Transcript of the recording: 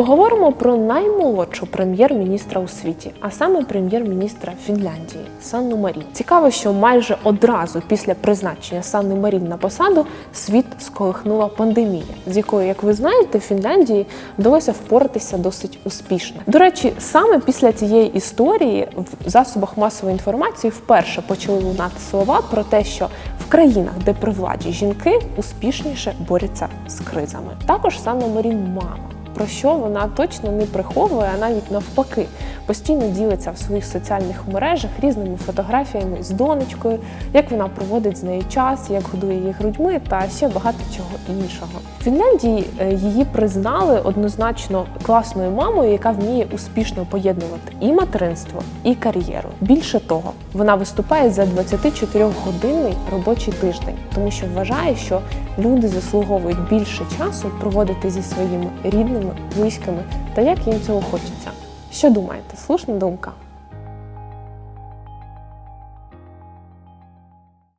Поговоримо про наймолодшу прем'єр-міністра у світі, а саме прем'єр-міністра Фінляндії Санну Марін. Цікаво, що майже одразу після призначення Санни Марін на посаду світ сколихнула пандемія, з якою, як ви знаєте, Фінляндії вдалося впоратися досить успішно. До речі, саме після цієї історії в засобах масової інформації вперше почали лунати слова про те, що в країнах, де при владі жінки, успішніше борються з кризами. Також Санна Марін мама про що вона точно не приховує, а навіть навпаки, постійно ділиться в своїх соціальних мережах різними фотографіями з донечкою, як вона проводить з нею час, як годує її грудьми та ще багато чого іншого. В Фінляндії е, її признали однозначно класною мамою, яка вміє успішно поєднувати і материнство, і кар'єру. Більше того, вона виступає за 24-годинний робочий тиждень, тому що вважає, що люди заслуговують більше часу проводити зі своїми рідними, близькими та як їм цього хочеться. Що думаєте? Слушна думка?